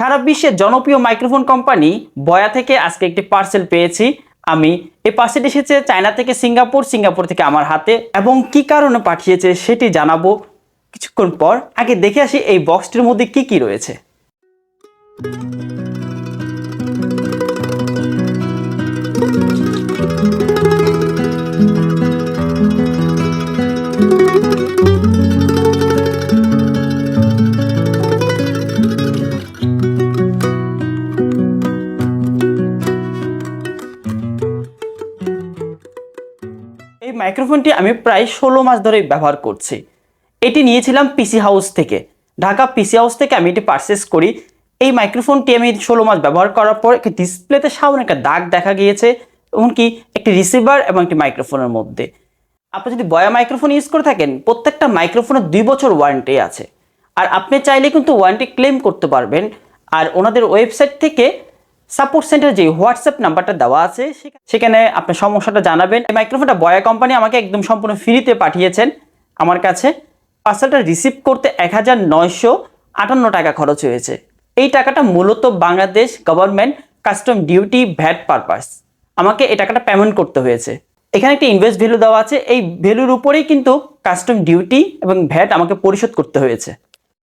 সারা বিশ্বের জনপ্রিয় microphone company বয়া থেকে আজকে একটি পার্সেল পেয়েছি। আমি এই পার্সেল এসেছে চায়না থেকে সিঙ্গাপুর সিঙ্গাপুর থেকে আমার হাতে এবং কি কারণে পাঠিয়েছে সেটি জানাব কিছুক্ষণ পর। আগে দেখে আসি এই বক্সটির মধ্যে কি কি রয়েছে। মাইক্রোফোনটি আমি প্রায় ষোলো মাস ধরে ব্যবহার করছি। এটি নিয়েছিলাম পিসি হাউস থেকে। ঢাকা পিসি হাউস থেকে আমি এটি পারচেস করি। এই মাইক্রোফোনটি আমি ষোলো মাস ব্যবহার করার পর একটি ডিসপ্লেতে সামনে একটা দাগ দেখা গিয়েছে, এমনকি একটি রিসিভার এবং একটি মাইক্রোফোনের মধ্যে। আপনি যদি বয়া মাইক্রোফোন ইউজ করে থাকেন, প্রত্যেকটা মাইক্রোফোনের দুই বছর ওয়ারেন্টি আছে। আর আপনি চাইলে কিন্তু ওয়ারেন্টি ক্লেম করতে পারবেন। আর ওনাদের ওয়েবসাইট থেকে সাপোর্ট সেন্টার যে হোয়াটসঅ্যাপ নাম্বারটা দেওয়া আছে সেখানে আপনার সমস্যাটা জানাবেন। মাইক্রোফোনটা বয়া কোম্পানি আমাকে একদম সম্পূর্ণ ফ্রিতে পাঠিয়েছেন আমার কাছে। পার্সেলটা রিসিভ করতে এক হাজার নয়শো আটান্ন টাকা খরচ হয়েছে। এই টাকাটা মূলত Bangladesh government custom duty VAT purpose আমাকে এই টাকাটা পেমেন্ট করতে হয়েছে। এখানে একটা ইনভেস্ট ভ্যালু দেওয়া আছে। এই ভ্যালুর উপরেই কিন্তু কাস্টম ডিউটি এবং ভ্যাট আমাকে পরিশোধ করতে হয়েছে।